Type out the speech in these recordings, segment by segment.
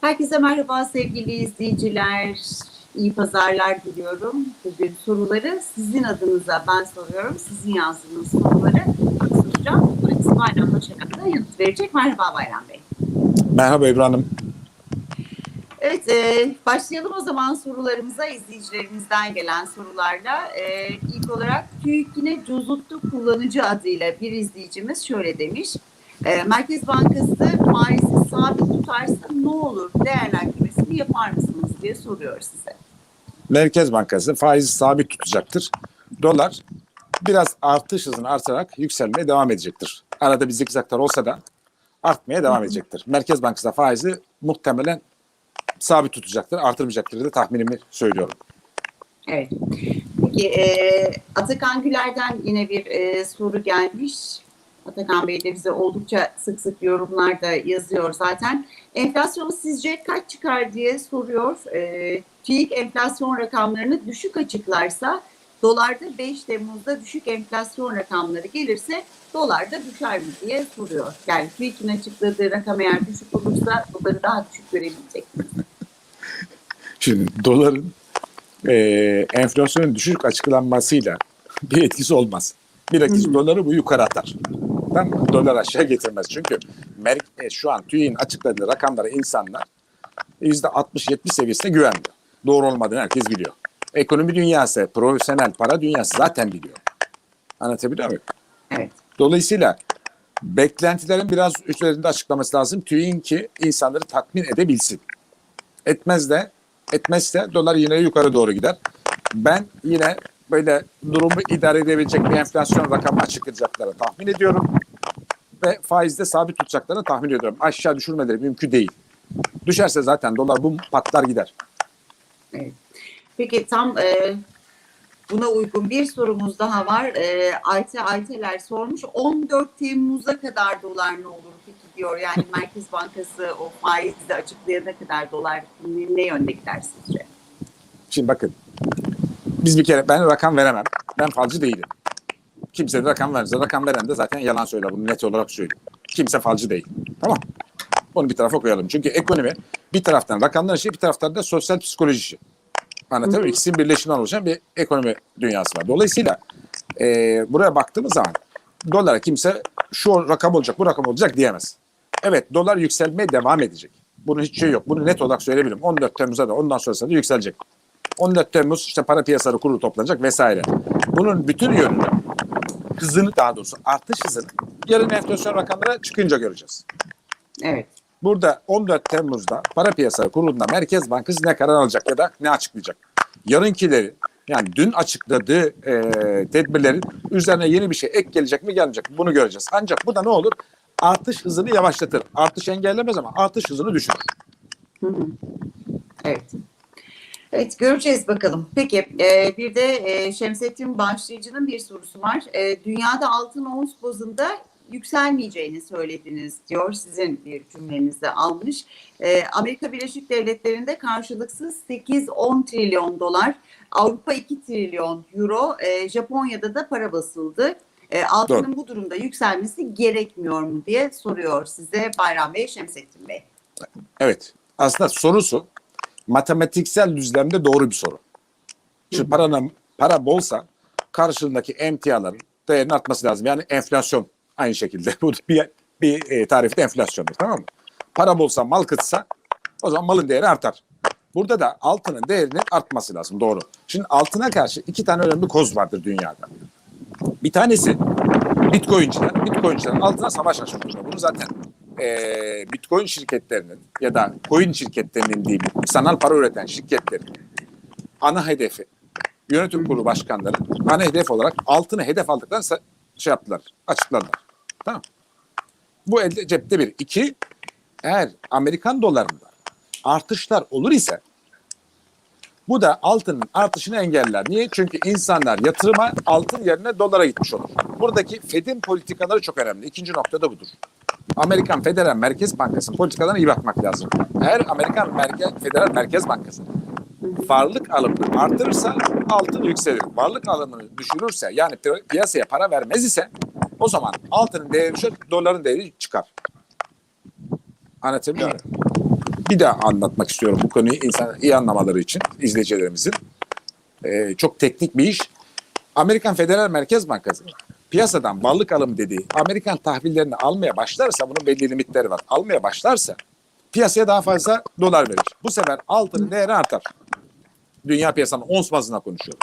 Herkese merhaba sevgili izleyiciler. İyi pazarlar diliyorum. Bugün soruları sizin adınıza ben soruyorum. Sizin yazdığınız soruları soracağım. Bayram Başakan da yanıt verecek. Merhaba Bayram Bey. Merhaba Ebru Hanım. Evet, e, başlayalım o zaman sorularımıza izleyicilerimizden gelen sorularla. E, ilk olarak TÜİK'ine cozutlu kullanıcı adıyla bir izleyicimiz şöyle demiş. E, Merkez Bankası faizi sabit tutarsa ne olur değerlendirmesini yapar mısınız diye soruyor size. Merkez Bankası faizi sabit tutacaktır. Dolar biraz artış hızını artarak yükselmeye devam edecektir. Arada bir zikzaklar olsa da artmaya devam edecektir. Merkez Bankası da faizi muhtemelen sabit tutacaktır, artırmayacaktır diye tahminimi söylüyorum. Evet. Peki e, Atakan Güler'den yine bir e, soru gelmiş. Atakan Bey de bize oldukça sık sık yorumlarda yazıyor zaten. Enflasyonu sizce kaç çıkar diye soruyor. E, TÜİK enflasyon rakamlarını düşük açıklarsa dolarda 5 Temmuz'da düşük enflasyon rakamları gelirse dolarda düşer mi diye soruyor. Yani TÜİK'in açıkladığı rakam eğer düşük olursa doları daha düşük görebilecek? Şimdi doların e, enflasyonun düşük açıklanmasıyla bir etkisi olmaz. Bir etkisi doları bu yukarı atar. Mı? Dolar aşağı getirmez. Çünkü mer- e, şu an TÜİK'in açıkladığı rakamlara insanlar %60-70 seviyesinde güvenmiyor. Doğru olmadığını herkes biliyor. Ekonomi dünyası, profesyonel para dünyası zaten biliyor. Anlatabiliyor muyum? Evet. Dolayısıyla beklentilerin biraz üzerinde açıklaması lazım. TÜİK'in ki insanları tatmin edebilsin. Etmez de etmezse dolar yine yukarı doğru gider. Ben yine böyle durumu idare edebilecek bir enflasyon rakamı açıklayacaklarını tahmin ediyorum. Ve faizde sabit tutacaklarını tahmin ediyorum. Aşağı düşürmeleri mümkün değil. Düşerse zaten dolar bu patlar gider. Evet. Peki tam e, buna uygun bir sorumuz daha var. E, Ayte Ayteler sormuş. 14 Temmuz'a kadar dolar ne olur peki diyor. Yani Merkez Bankası o faizi açıklayana kadar dolar ne, ne yönde gider sizce? Şimdi bakın. Biz bir kere ben rakam veremem. Ben falcı değilim. Kimse de rakam vermez. Rakam veren de zaten yalan söyler. Bunu net olarak söyleyeyim. Kimse falcı değil. Tamam. Bunu bir tarafa koyalım. Çünkü ekonomi bir taraftan rakamlar işi bir taraftan da sosyal psikoloji işi. Anlatabiliyor muyum? İkisinin birleşiminden oluşan bir ekonomi dünyası var. Dolayısıyla e, buraya baktığımız zaman dolara kimse şu rakam olacak bu rakam olacak diyemez. Evet dolar yükselmeye devam edecek. Bunun hiç şey yok. Bunu net olarak söyleyebilirim. 14 Temmuz'da da ondan sonrasında da yükselecek. 14 Temmuz işte para piyasaları kurulu toplanacak vesaire. Bunun bütün yönünü, hızını daha doğrusu artış hızını yarın enflasyon rakamları çıkınca göreceğiz. Evet. Burada 14 Temmuz'da para piyasaları kurulunda Merkez Bankası ne karar alacak ya da ne açıklayacak? Yarınkileri yani dün açıkladığı e, tedbirlerin üzerine yeni bir şey ek gelecek mi gelmeyecek mi bunu göreceğiz. Ancak bu da ne olur? Artış hızını yavaşlatır. Artış engellemez ama artış hızını düşürür. Hı hı. Evet. Evet göreceğiz bakalım. Peki e, bir de e, Şemsettin Başlayıcı'nın bir sorusu var. E, dünyada altın ons bazında yükselmeyeceğini söylediniz diyor. Sizin bir cümlenizde almış. E, Amerika Birleşik Devletleri'nde karşılıksız 8-10 trilyon dolar, Avrupa 2 trilyon euro, e, Japonya'da da para basıldı. E, altının Doğru. bu durumda yükselmesi gerekmiyor mu diye soruyor size Bayram Bey, Şemsettin Bey. Evet. Aslında sorusu matematiksel düzlemde doğru bir soru. Şimdi paranın para bolsa karşılığındaki emtiaların değerinin artması lazım. Yani enflasyon aynı şekilde. Bu bir, bir e, tarifte enflasyondur tamam mı? Para bolsa mal kıtsa o zaman malın değeri artar. Burada da altının değerinin artması lazım doğru. Şimdi altına karşı iki tane önemli koz vardır dünyada. Bir tanesi Bitcoin'ciler. Bitcoin'ciler altına savaş açmış. Bunu zaten e, Bitcoin şirketlerinin ya da coin şirketlerinin diyeyim sanal para üreten şirketlerin ana hedefi yönetim kurulu başkanları ana hedef olarak altını hedef aldıklarını sa- şey yaptılar, açıkladılar. Tamam. Bu elde cepte bir. İki, eğer Amerikan dolarında artışlar olur ise bu da altının artışını engeller. Niye? Çünkü insanlar yatırıma altın yerine dolara gitmiş olur. Buradaki Fed'in politikaları çok önemli. İkinci nokta da budur. Amerikan Federal Merkez Bankası'nın politikalarına iyi bakmak lazım. Eğer Amerikan Merkez, Federal Merkez Bankası varlık alımını artırırsa altın yükselir. Varlık alımını düşürürse yani pi- piyasaya para vermez ise o zaman altının değeri düşer, doların değeri çıkar. Anlatabiliyor muyum? bir daha anlatmak istiyorum bu konuyu insan iyi anlamaları için izleyicilerimizin. Ee, çok teknik bir iş. Amerikan Federal Merkez Bankası piyasadan varlık alım dediği Amerikan tahvillerini almaya başlarsa bunun belli limitleri var. Almaya başlarsa piyasaya daha fazla dolar verir. Bu sefer altının değeri artar. Dünya piyasanın ons bazına konuşuyorum.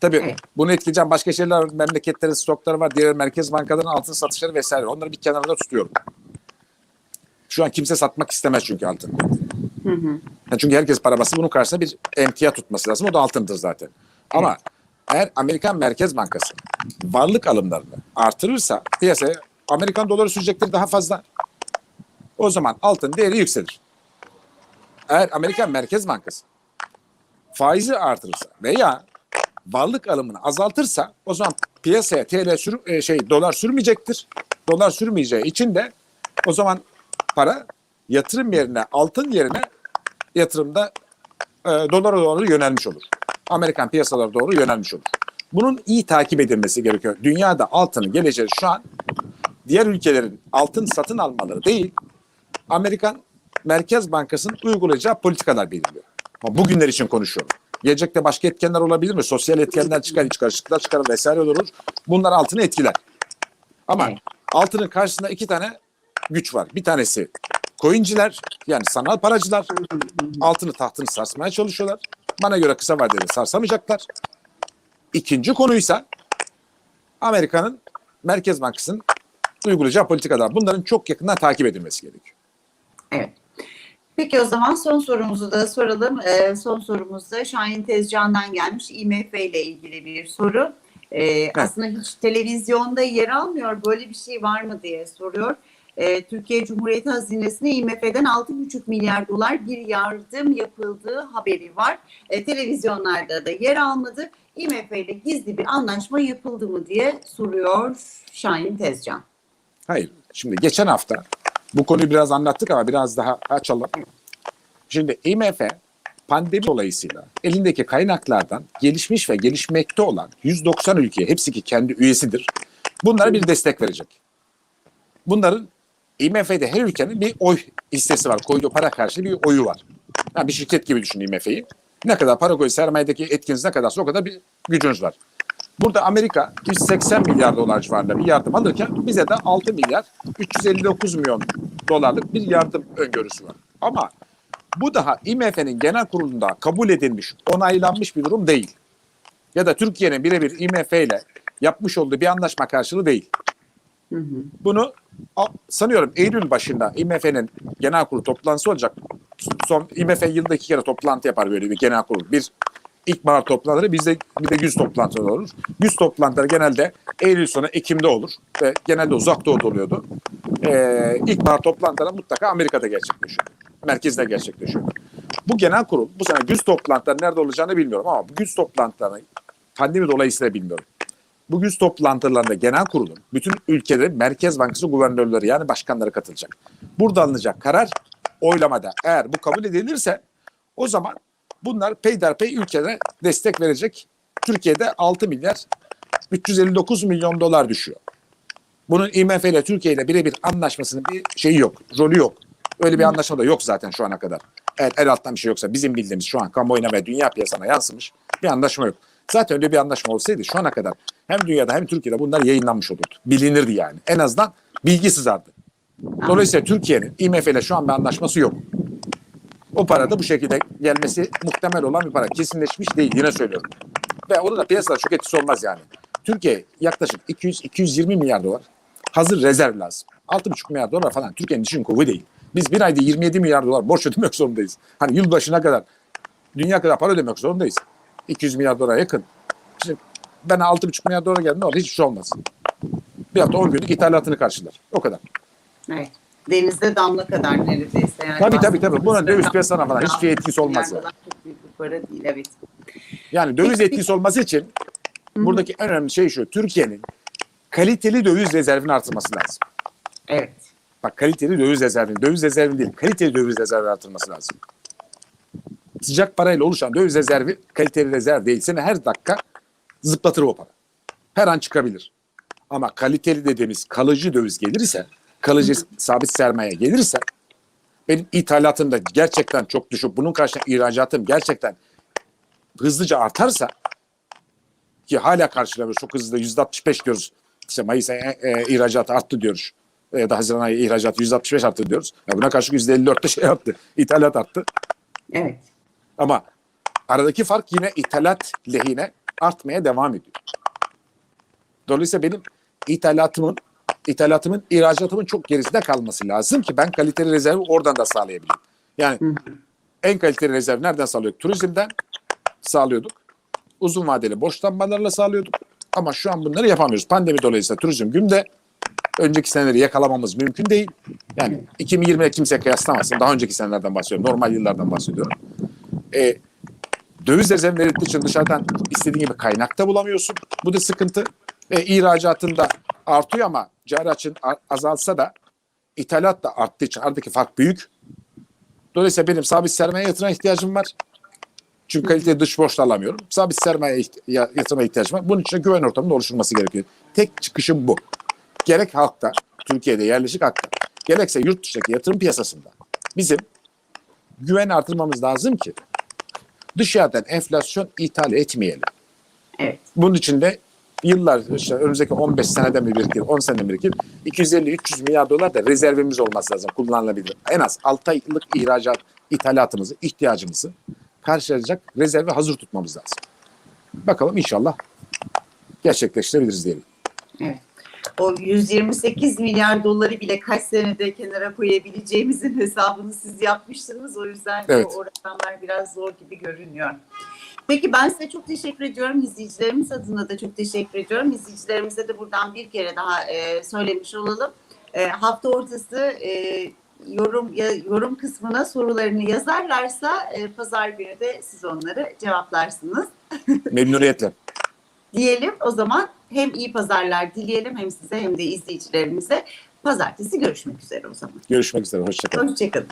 Tabii bunu etkileyeceğim başka şeyler memleketlerin stokları var. Diğer merkez bankalarının altın satışları vesaire. Onları bir kenarda tutuyorum. Şu an kimse satmak istemez çünkü altın. Hı hı. Yani çünkü herkes para bası bunun karşısında bir emtia tutması lazım. O da altındır zaten. Ama eğer Amerikan Merkez Bankası varlık alımlarını artırırsa piyasaya Amerikan doları sürecektir daha fazla. O zaman altın değeri yükselir. Eğer Amerikan Merkez Bankası faizi artırırsa veya varlık alımını azaltırsa o zaman piyasaya TL sür, e, şey dolar sürmeyecektir. Dolar sürmeyeceği için de o zaman para yatırım yerine altın yerine yatırımda e, dolara doğru yönelmiş olur. Amerikan piyasalara doğru yönelmiş olur. Bunun iyi takip edilmesi gerekiyor. Dünyada altının geleceği şu an diğer ülkelerin altın satın almaları değil, Amerikan Merkez Bankası'nın uygulayacağı politikalar belirliyor. Ama bugünler için konuşuyorum. Gelecekte başka etkenler olabilir mi? Sosyal etkenler çıkar, iç karışıklıklar çıkar vesaire olur. Bunlar altını etkiler. Ama altının karşısında iki tane güç var. Bir tanesi coinciler yani sanal paracılar altını tahtını sarsmaya çalışıyorlar. Bana göre kısa vadede sarsamayacaklar. İkinci konuysa Amerika'nın Merkez Bankası'nın uygulayacağı politikalar. Bunların çok yakından takip edilmesi gerekiyor. Evet. Peki o zaman son sorumuzu da soralım. Ee, son sorumuz da Şahin Tezcan'dan gelmiş. IMF ile ilgili bir soru. Ee, Aslında hiç televizyonda yer almıyor. Böyle bir şey var mı diye soruyor. Ee, Türkiye Cumhuriyeti Hazinesi'ne IMF'den 6,5 milyar dolar bir yardım yapıldığı haberi var. Ee, televizyonlarda da yer almadı. IMF ile gizli bir anlaşma yapıldı mı diye soruyor Şahin Tezcan. Hayır. Şimdi geçen hafta bu konuyu biraz anlattık ama biraz daha açalım. Şimdi IMF pandemi dolayısıyla elindeki kaynaklardan gelişmiş ve gelişmekte olan 190 ülkeye hepsi ki kendi üyesidir. Bunlara bir destek verecek. Bunların IMF'de her ülkenin bir oy hissesi var. Koyduğu para karşılığı bir oyu var. Yani bir şirket gibi düşün IMF'yi. Ne kadar para koy sermayedeki etkiniz ne kadarsa o kadar bir gücünüz var. Burada Amerika 180 milyar dolar civarında bir yardım alırken bize de 6 milyar 359 milyon dolarlık bir yardım öngörüsü var. Ama bu daha IMF'nin genel kurulunda kabul edilmiş, onaylanmış bir durum değil. Ya da Türkiye'nin birebir IMF ile yapmış olduğu bir anlaşma karşılığı değil. Bunu sanıyorum Eylül başında IMF'nin genel kurulu toplantısı olacak. Son IMF yılda iki kere toplantı yapar böyle bir genel kurul. Bir ilkbahar toplantıları bizde bir de yüz toplantıları olur. Yüz toplantıları genelde Eylül sonu Ekim'de olur ve genelde uzak doğuda oluyordu. Ee, ilkbahar toplantıları mutlaka Amerika'da gerçekleşiyor. Merkezde gerçekleşiyor. Bu genel kurul bu sene yüz toplantıları nerede olacağını bilmiyorum ama bu yüz toplantılarını pandemi dolayısıyla bilmiyorum. Bu yüz toplantılarında genel kurulun bütün ülkelerin Merkez Bankası guvernörleri yani başkanları katılacak. Burada alınacak karar oylamada. Eğer bu kabul edilirse o zaman bunlar peyderpey ülkelere destek verecek. Türkiye'de 6 milyar 359 milyon dolar düşüyor. Bunun IMF ile Türkiye ile birebir anlaşmasının bir şeyi yok, rolü yok. Öyle bir anlaşma da yok zaten şu ana kadar. Eğer el alttan bir şey yoksa bizim bildiğimiz şu an kamuoyuna ve dünya piyasana yansımış bir anlaşma yok. Zaten öyle bir anlaşma olsaydı şu ana kadar hem dünyada hem Türkiye'de bunlar yayınlanmış olurdu. Bilinirdi yani. En azından bilgi sızardı. Dolayısıyla Türkiye'nin IMF ile şu an bir anlaşması yok. O para da bu şekilde gelmesi muhtemel olan bir para. Kesinleşmiş değil yine söylüyorum. Ve onun da piyasada çok etkisi olmaz yani. Türkiye yaklaşık 200-220 milyar dolar hazır rezerv lazım. 6,5 milyar dolar falan Türkiye'nin için kuvvet değil. Biz bir ayda 27 milyar dolar borç ödemek zorundayız. Hani yılbaşına kadar dünya kadar para ödemek zorundayız. 200 milyar dolara yakın. İşte ben 6,5 milyar dolar geldi ne oldu? Hiçbir şey olmaz. Bir hafta 10 günlük ithalatını karşılar. O kadar. Evet. Denizde damla kadar neredeyse. Yani Tabii tabii tabii. Buna döviz piyasasına falan hiçbir şey etkisi olmaz. Yani. dolar Çok büyük bir para değil evet. Yani döviz etkisi olması için buradaki en önemli şey şu. Türkiye'nin kaliteli döviz rezervini artırması lazım. Evet. Bak kaliteli döviz rezervini, döviz rezervini değil, kaliteli döviz rezervini artırması lazım. Sıcak parayla oluşan döviz rezervi kaliteli rezerv değil. Seni her dakika zıplatır o para. Her an çıkabilir. Ama kaliteli dediğimiz kalıcı döviz gelirse, kalıcı sabit sermaye gelirse benim ithalatım da gerçekten çok düşük. Bunun karşısında ihracatım gerçekten hızlıca artarsa ki hala karşılamıyoruz. Çok hızlı yüzde 65 diyoruz. İşte Mayıs ayı e, ihracatı arttı diyoruz. Ya da Haziran ayı ihracatı yüzde 65 arttı diyoruz. Ya buna karşılık yüzde 54 de şey arttı. İthalat arttı. Evet. Ama aradaki fark yine ithalat lehine artmaya devam ediyor. Dolayısıyla benim ithalatımın ithalatımın ihracatımın çok gerisinde kalması lazım ki ben kaliteli rezervi oradan da sağlayabileyim. Yani en kaliteli rezerv nereden sağlıyorduk? Turizmden sağlıyorduk. Uzun vadeli borçlanmalarla sağlıyorduk. Ama şu an bunları yapamıyoruz. Pandemi dolayısıyla turizm günde önceki seneleri yakalamamız mümkün değil. Yani 2020'ye kimse kıyaslamasın. Daha önceki senelerden bahsediyorum. Normal yıllardan bahsediyorum. E, döviz rezervi verildiği için dışarıdan istediğin gibi kaynak da bulamıyorsun. Bu da sıkıntı. E, ihracatında artıyor ama cari açın azalsa da ithalat da arttığı için aradaki fark büyük. Dolayısıyla benim sabit sermaye yatırına ihtiyacım var. Çünkü kaliteli dış borçla alamıyorum. Sabit sermaye yatırıma ihtiyacım var. Bunun için güven ortamının oluşturulması gerekiyor. Tek çıkışım bu. Gerek halkta, Türkiye'de yerleşik halkta, gerekse yurt dışındaki yatırım piyasasında bizim güven artırmamız lazım ki dışarıdan enflasyon ithal etmeyelim. Evet. Bunun için de yıllar işte önümüzdeki 15 seneden birikir, 10 seneden birikir 250-300 milyar dolar da rezervimiz olması lazım kullanılabilir. En az 6 aylık ihracat ithalatımızı, ihtiyacımızı karşılayacak rezervi hazır tutmamız lazım. Bakalım inşallah gerçekleştirebiliriz diyelim. Evet. O 128 milyar doları bile kaç senede kenara koyabileceğimizin hesabını siz yapmıştınız. O yüzden Evet. o, rakamlar biraz zor gibi görünüyor. Peki ben size çok teşekkür ediyorum. İzleyicilerimiz adına da çok teşekkür ediyorum. İzleyicilerimize de buradan bir kere daha e, söylemiş olalım. E, hafta ortası e, yorum ya, yorum kısmına sorularını yazarlarsa e, pazar günü de siz onları cevaplarsınız Memnuniyetle. diyelim. O zaman hem iyi pazarlar dileyelim hem size hem de izleyicilerimize. Pazartesi görüşmek üzere o zaman. Görüşmek üzere. Hoşçakalın. Hoşçakalın.